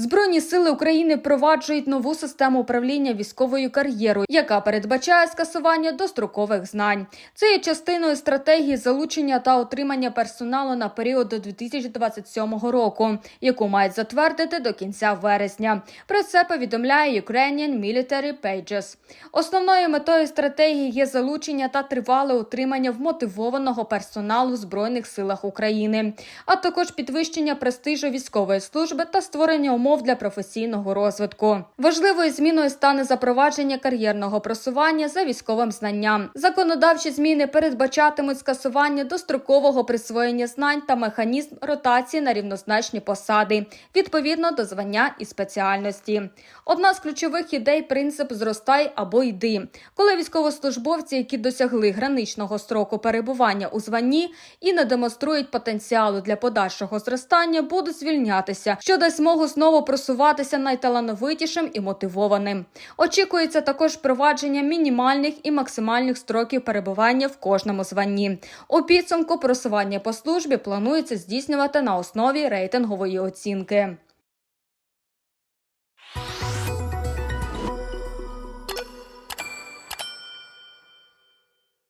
Збройні сили України впроваджують нову систему управління військовою кар'єрою, яка передбачає скасування дострокових знань. Це є частиною стратегії залучення та отримання персоналу на період до 2027 року, яку мають затвердити до кінця вересня. Про це повідомляє Ukrainian Military Pages. Основною метою стратегії є залучення та тривале утримання вмотивованого персоналу в збройних силах України, а також підвищення престижу військової служби та створення умов для професійного розвитку. Важливою зміною стане запровадження кар'єрного просування за військовим знанням. Законодавчі зміни передбачатимуть скасування дострокового присвоєння знань та механізм ротації на рівнозначні посади відповідно до звання і спеціальності. Одна з ключових ідей принцип зростай або йди, коли військовослужбовці, які досягли граничного строку перебування у званні і не демонструють потенціалу для подальшого зростання, будуть звільнятися, що дасть змогу знову просуватися найталановитішим і мотивованим. Очікується також впровадження мінімальних і максимальних строків перебування в кожному званні. У підсумку просування по службі планується здійснювати на основі рейтингової оцінки.